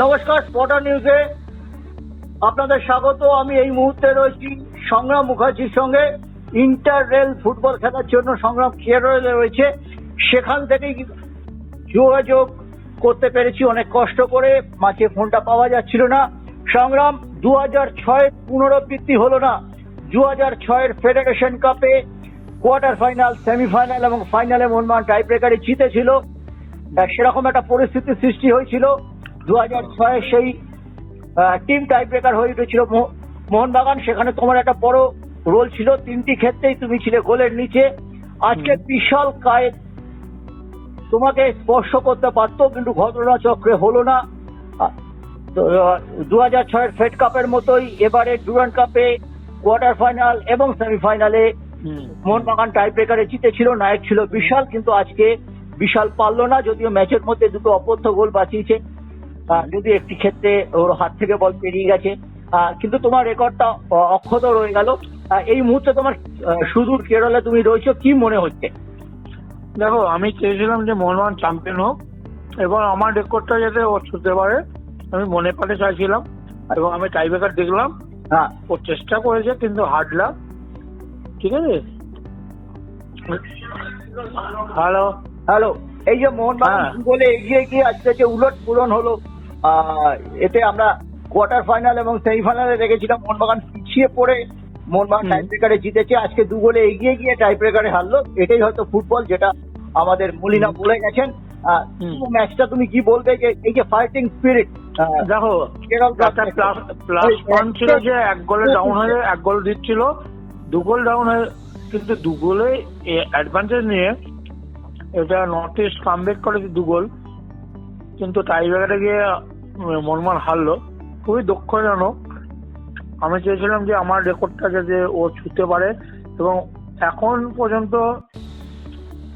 নমস্কার স্পটার নিউজে আপনাদের স্বাগত। আমি এই মুহূর্তে রয়েছি সংগ্রাম মুখার্জির সঙ্গে। ইন্টার রেল ফুটবল খেলার জন্য সংগ্রাম কেরলে রয়েছে। সেখান থেকেই যোগাযোগ করতে পেরেছি অনেক কষ্ট করে। মাঝে ফোনটা পাওয়া যাচ্ছিল না। সংগ্রাম দু হাজার ছয়ের পুনরাবৃত্তি হলো না। দু হাজার ছয়ের ফেডারেশন কাপে কোয়ার্টার ফাইনাল সেমিফাইনাল এবং ফাইনালে মোহনবাগান টাই ব্রেকারে জিতেছিল। সেরকম একটা পরিস্থিতি সৃষ্টি হয়েছিল। দু হাজার ছয়ের সেই টিম টাই ব্রেকার হয়ে উঠেছিল মোহ- মোহনবাগান। সেখানে তোমার একটা বড় রোল ছিল। তিনটি ক্ষেত্রেই তুমি ছিলে গোলের নিচে। আজকে বিশাল কায়েদ তোমাকে স্পর্শ করতে পারতো কিন্তু ঘটনাচক্রে হলো না। দু হাজার ছয়ের ফেড কাপের মতোই এবারে ডুরান্ড কাপে কোয়ার্টার ফাইনাল এবং সেমিফাইনালে মোহনবাগান টাই ব্রেকারে জিতেছিল। নায়ক ছিল বিশাল কিন্তু আজকে বিশাল পারল না যদিও ম্যাচের মধ্যে দুটো অপথ্য গোল বাঁচিয়েছে। যদি একটি ক্ষেত্রে ওর হাত থেকে বল পেরিয়ে গেছে কিন্তু তোমার রেকর্ডটা অক্ষত রয়ে গেল। এই মুহূর্তে তোমার সুদূর কেরলে তুমি রয়েছো কি মনে হচ্ছে? দেখো আমি চেয়েছিলাম যে মোহনবাগান চ্যাম্পিয়ন হোক এবং আমার রেকর্ডটা যাতে ও ছুটতে পারে আমি মনে পারে চাইছিলাম এবং আমি টাইব্রেকার দেখলাম। হ্যাঁ। ও চেষ্টা করেছে কিন্তু হারলাম ঠিক আছে? হ্যালো? হ্যালো এই যে মোহনবাগান হ্যাঁ। গোলে এগিয়ে গিয়ে আজকে যে উলট পূরণ হলো এতে আমরা কোয়ার্টার ফাইনাল এবং সেমিফাইনালে দেখেছিলাম। মোহনবাগান পিছিয়ে পড়ে। মোহনবাগান। টাই ব্রেকারে জিতেছে। আজকে দু গোলে এগিয়ে গিয়ে টাই ব্রেকারে হারলো। এটাই হয়তো ফুটবল যেটা আমাদের মলিনা বলে গেছেন। ম্যাচটা তুমি কি বলবে যে এই যে ফাইটিং স্পিরিট দেখো প্লাস প্লাস পয়েন্ট ছিল যে এক গোলে ডাউন হয়ে এক গোল দিচ্ছিল। দু গোল ডাউন হয়ে কিন্তু দু গোলে অ্যাডভান্টেজ নিয়ে এটা নর্থ ইস্ট কামব্যাক করেছে দু গোল। কিন্তু টাইব্রেকারে গিয়ে মনমান হারলো। খুবই দুঃখজনক। আমি চেয়েছিলাম যে আমার রেকর্ডটা যাতে ও ছুতে পারে এবং এখন পর্যন্ত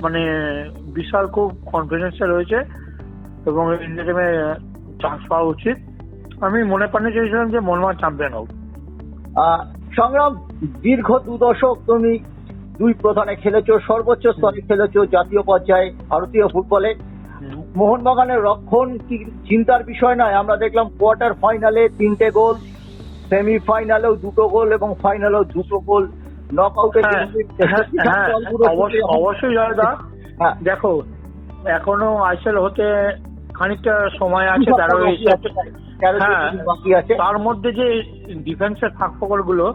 মানে বিশাল খুব কনফিডেন্সে রয়েছে এবং ইন্ডিয়া টিমে চান্স পাওয়া উচিত। আমি মনে প্রাণে চেয়েছিলাম যে মনমান চ্যাম্পিয়ন হোক। সংগ্রাম, দীর্ঘ দু দশক তুমি দুই প্রধানে খেলেছো, সর্বোচ্চ স্তরে খেলেছো জাতীয় পর্যায়ে ভারতীয় ফুটবলে। মোহনবাগানের রক্ষণ চিন্তার বিষয় নয়। আমরা দেখলাম কোয়ার্টার ফাইনালে তিনটে গোল সেমিফাইনালেও দুটো গোল এবং ফাইনালেও দুটো গোল। নক আউটে হ্যাঁ, হ্যাঁ, হ্যাঁ, অবশ্যই জয়দা। হ্যাঁ। দেখো এখনও আইসেল হতে খানিকটা সময় আছে হ্যাঁ তার মধ্যে যে ডিফেন্সের ফাঁকগুলো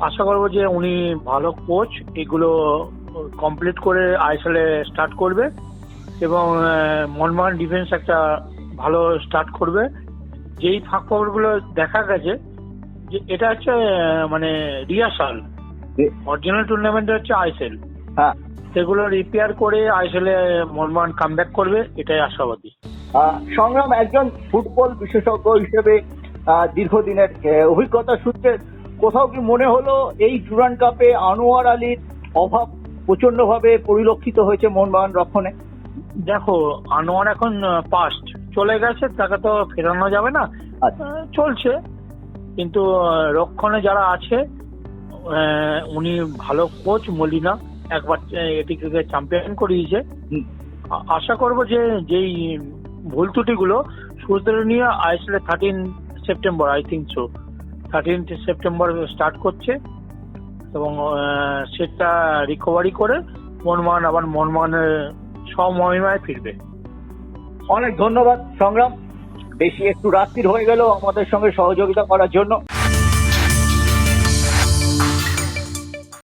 আশা করব যে উনি ভালো কোচ এগুলো কমপ্লিট করে আইএসএলে স্টার্ট করবে। এবং মনমোহন ডিফেন্স একটা ভালো স্টার্ট করবে। যেই ফাঁকগুলো দেখা গেছে যে এটা হচ্ছে মানে রিহার্সাল অরিজিনাল টুর্নামেন্ট হচ্ছে আইএসএল হ্যাঁ। সেগুলো রিপেয়ার করে আইএসএলে মনমোহন কামব্যাক করবে এটাই আশাবাদী। সংগ্রাম একজন ফুটবল বিশেষজ্ঞ হিসেবে দীর্ঘদিনের অভিজ্ঞতা সূত্রে কোথাও কি মনে হলো এই ডুরান্ড কাপে আনোয়ার আলীর অভাব প্রচণ্ড ভাবে পরিলক্ষিত হয়েছে মোহনবাগান রক্ষণে? দেখো আনোয়ার এখন পাস্ট চলে গেছে তাকে তো ফেরানো যাবে না। আচ্ছা। চলছে। কিন্তু রক্ষণে যারা আছে উনি ভালো কোচ মলিনা একবার এটিকে চ্যাম্পিয়ন করিয়েছে। আশা করব যে যেই ভুল ত্রুটিগুলো শুধরে নিয়ে ISL thirteen September I think so thirteen September start করছে। এবং সেটা রিকভারি করে মনমান আবার মনমানের সমহিমায় ফিরবে। অনেক ধন্যবাদ, সংগ্রাম। বেশি একটু রাত্রির হয়ে গেল আমাদের সঙ্গে সহযোগিতা করার জন্য।